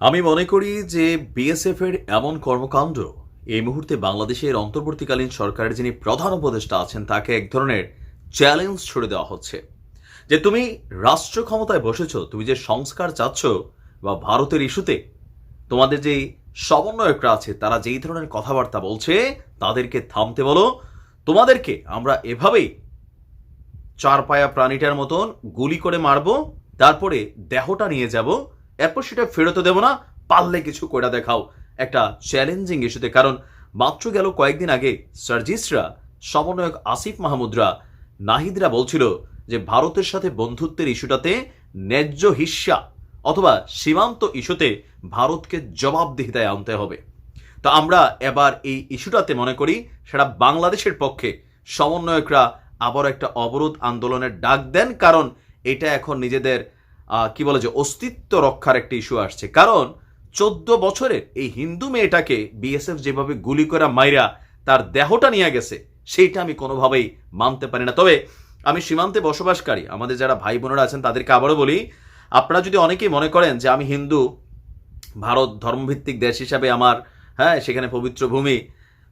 আমি মনে করি যে বিএসএফ এর এমন কর্মকাণ্ড এই মুহূর্তে বাংলাদেশের অন্তর্বর্তীকালীন সরকারের যিনি প্রধান উপদেষ্টা আছেন, তাকে এক ধরনের চ্যালেঞ্জ ছুড়ে দেওয়া হচ্ছে। যে তুমি রাষ্ট্র ক্ষমতায় বসেছ, তুমি যে সংস্কার চাচ্ছ বা ভারতের ইস্যুতে তোমাদের যেই সমন্বয়করা আছে, তারা যেই ধরনের কথাবার্তা বলছে, তাদেরকে থামতে বলো। তোমাদেরকে আমরা এভাবেই চার পায়া প্রাণীটার মতন গুলি করে মারবো, তারপরে দেহটা নিয়ে যাব এরপর সেটা ফেরত দেবো না, পারলে কিছু করে দেখাও। একটা চ্যালেঞ্জিং ইস্যুতে কারণ মাত্র গেল কয়েকদিন আগে সার্জিসরা, সমন্বয়ক আসিফ মাহমুদরা, নাহিদরা বলছিল যে ভারতের সাথে বন্ধুত্বের ইস্যুটাতে ন্যায্য হিস্সা অথবা সীমান্ত ইস্যুতে ভারতকে জবাবদিহিতায় আনতে হবে। তো আমরা এবার এই ইস্যুটাতে মনে করি, সেটা বাংলাদেশের পক্ষে সমন্বয়করা আবার একটা অবরোধ আন্দোলনের ডাক দেন, কারণ এটা এখন নিজেদের কি বলে যে অস্তিত্ব রক্ষার একটা ইস্যু আসছে। কারণ চোদ্দ বছরের এই হিন্দু মেয়েটাকে বিএসএফ যেভাবে গুলি করা মাইরা তার দেহটা নিয়ে গেছে, সেইটা আমি কোনোভাবেই মানতে পারি না। তবে আমি সীমান্তে বসবাসকারী, আমাদের যারা ভাই বোনেরা আছেন তাদেরকে আবারও বলি, আপনারা যদি অনেকেই মনে করেন যে আমি হিন্দু, ভারত ধর্মভিত্তিক দেশ হিসাবে আমার হ্যাঁ সেখানে পবিত্র ভূমি,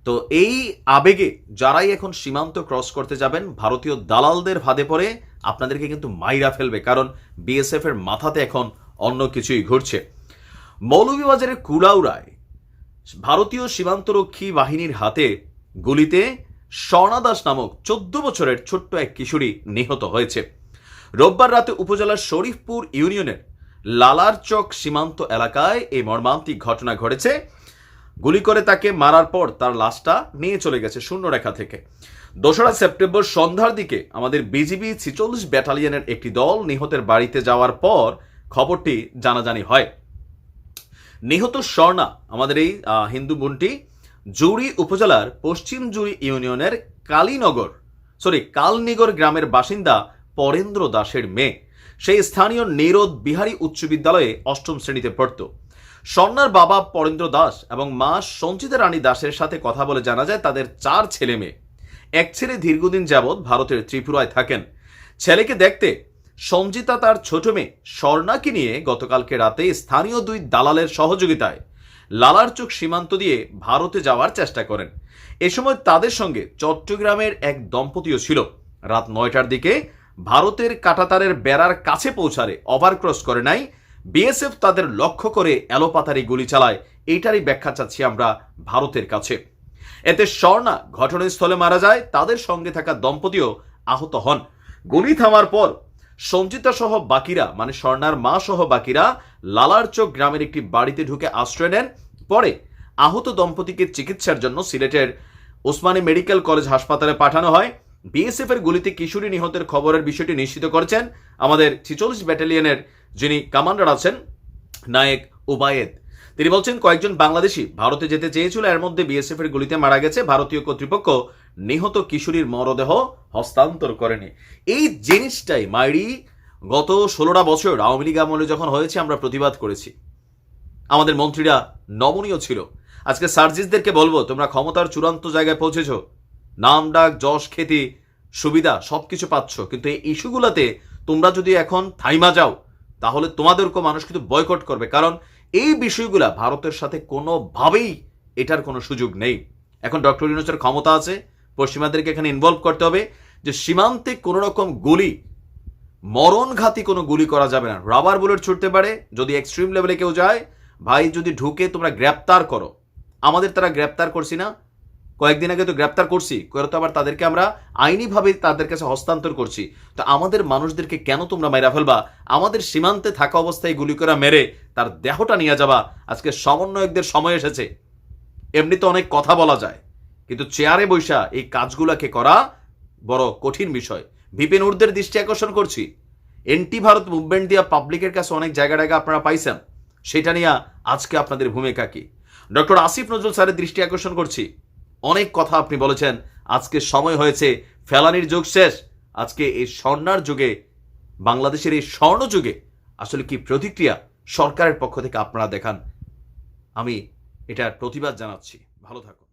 তো এই আবেগে যারাই এখন সীমান্ত ক্রস করতে যাবেন, ভারতীয় দালালদের ফাঁদে পড়ে আপনাদেরকে কিন্তু মাইরা ফেলবে, কারণ বিএসএফ এর মাথাতে এখন অন্য কিছুই ঘুরছে। মৌলভীবাজারের কুলাউড়ায় ভারতীয় সীমান্তরক্ষী বাহিনীর হাতে গুলিতে স্বর্ণা দাস নামক চোদ্দ বছরের ছোট্ট এক কিশোরী নিহত হয়েছে। রোববার রাতে উপজেলার শরীফপুর ইউনিয়নের লালারচক সীমান্ত এলাকায় এই মর্মান্তিক ঘটনা ঘটেছে। গুলি করে তাকে মারার পর তার লাশটা নিয়ে চলে গেছে শূন্যরেখা থেকে। দোসরা সেপ্টেম্বর সন্ধ্যার দিকে আমাদের বিজিবি ছিচল্লিশ ব্যাটালিয়নের একটি দল নিহতের বাড়িতে যাওয়ার পর খবরটি জানাজানি হয়। নিহত স্বর্ণা, আমাদের এই হিন্দু বোনটি জুড়ি উপজেলার পশ্চিম জুড়ি ইউনিয়নের কালীনগর, সরি, কালনিগর গ্রামের বাসিন্দা পরেন্দ্র দাসের মেয়ে। সেই স্থানীয় নিরোদ বিহারী উচ্চ বিদ্যালয়ে অষ্টম শ্রেণীতে পড়ত। স্বর্ণার বাবা পরেন্দ্র দাস এবং মা সঞ্চিতা রানী দাসের সাথে কথা বলে জানা যায় তাদের চার ছেলে মেয়ে। এক ছেলে দীর্ঘদিন যাবৎ ভারতের ত্রিপুরায় থাকেন। ছেলেকে দেখতে সঞ্জিতা তার ছোট মেয়ে স্বর্ণাকে নিয়ে গতকালকে রাতে স্থানীয় দুই দালালের সহযোগিতায় লালারচুক সীমান্ত দিয়ে ভারতে যাওয়ার চেষ্টা করেন। এ সময় তাদের সঙ্গে চট্টগ্রামের এক দম্পতিও ছিল। রাত নয়টার দিকে ভারতের কাটাতারের বেড়ার কাছে পৌঁছারে ওভারক্রস করে নাই। বিএসএফ তাদের লক্ষ্য করে এলোপাতারি গুলি চালায়। এইটারই ব্যাখ্যা চাচ্ছি আমরা ভারতের কাছে। এতে স্বর্ণা ঘটনাস্থলে মারা যায়, তাদের সঙ্গে থাকা দম্পতিও আহত হন। গুলি থামার পর, সঞ্চিতা সহ বাকিরা মানে স্বর্ণার মা সহ বাকিরা লালারচক গ্রামের একটি বাড়িতে ঢুকে আশ্রয় নেন। পরে আহত দম্পতিকে চিকিৎসার জন্য সিলেটের ওসমানী মেডিকেল কলেজ হাসপাতালে পাঠানো হয়। বিএসএফ এর গুলিতে কিশোরী নিহতের খবরের বিষয়টি নিশ্চিত করেছেন আমাদের ছিচল্লিশ ব্যাটালিয়নের যিনি কমান্ডার আছেন, নায়েক উবায়েদ তিনি বলছেন, কয়েকজন বাংলাদেশি ভারতে যেতে চেয়েছিল, এর মধ্যে বিএসএফ এর গুলিতে মারা গেছে। ভারতীয় কর্তৃপক্ষ নিহত কিশোরীর মরদেহ হস্তান্তর করেনি। এই জিনিসটাই মাইরি, গত ষোলোটা বছর আওয়ামী লীগ আমলে যখন হয়েছে, আমরা প্রতিবাদ করেছি। আমাদের মন্ত্রীরা নমনীয় ছিল। আজকে সার্জিসদেরকে বলব, তোমরা ক্ষমতার চূড়ান্ত জায়গায় পৌঁছেছ। নাম, ডাক, যশ, খ্যাতি, সুবিধা, সবকিছু পাচ্ছ। কিন্তু এই ইস্যুগুলোতে তোমরা যদি এখন থাইমা যাও, তাহলে তোমাদেরকেও মানুষ কিন্তু বয়কট করবে। কারণ এই বিষয়গুলা ভারতের সাথে কোনোভাবেই এটার কোনো সুযোগ নেই। এখন ডক্টর ইউনুসের ক্ষমতা আছে, পশ্চিমাদেরকে এখানে ইনভলভ করতে হবে যে সীমান্তে কোনো রকম গুলি, মরণঘাতী কোনো গুলি করা যাবে না। রাবার বুলেট ছুটতে পারে, যদি এক্সট্রিম লেভেলে কেউ যায়, ভাই যদি ঢুকে তোমরা গ্রেপ্তার করো। আমাদের তারা গ্রেপ্তার করছি না কয়েকদিন আগে তো গ্রেপ্তার করছি, করে তো আবার তাদেরকে আমরা আইনিভাবে তাদের কাছে হস্তান্তর করছি। তো আমাদের মানুষদেরকে কেন তোমরা মেরা ফেলবা? আমাদের সীমান্তে থাকা অবস্থায় গুলি করে মেরে তার দেহটা নিয়ে যাবা। আজকে সমন্বয়কদের সময় এসেছে। এমনি তো অনেক কথা বলা যায়। কিন্তু চেয়ারে বৈশা এই কাজগুলাকে করা বড় কঠিন বিষয়। বিপিন উর্দের দৃষ্টি আকর্ষণ করছি। এন্টি ভারত মুভমেন্ট দিয়া পাবলিকের কাছে অনেক জায়গা জায়গা আপনারা পাইছেন। সেটা নিয়ে আজকে আপনাদের ভূমিকা কি? ডক্টর আসিফ নজরুল স্যারের দৃষ্টি আকর্ষণ করছি। অনেক কথা আপনি বলেছেন। আজকে সময় হয়েছে, ফেলানির যুগ শেষ। আজকে এই স্বর্ণার যুগে, বাংলাদেশের এই স্বর্ণযুগে আসলে কি প্রতিক্রিয়া সরকারের পক্ষ থেকে আপনারা দেখান? আমি এটার প্রতিবাদ জানাচ্ছি। ভালো থাকুন।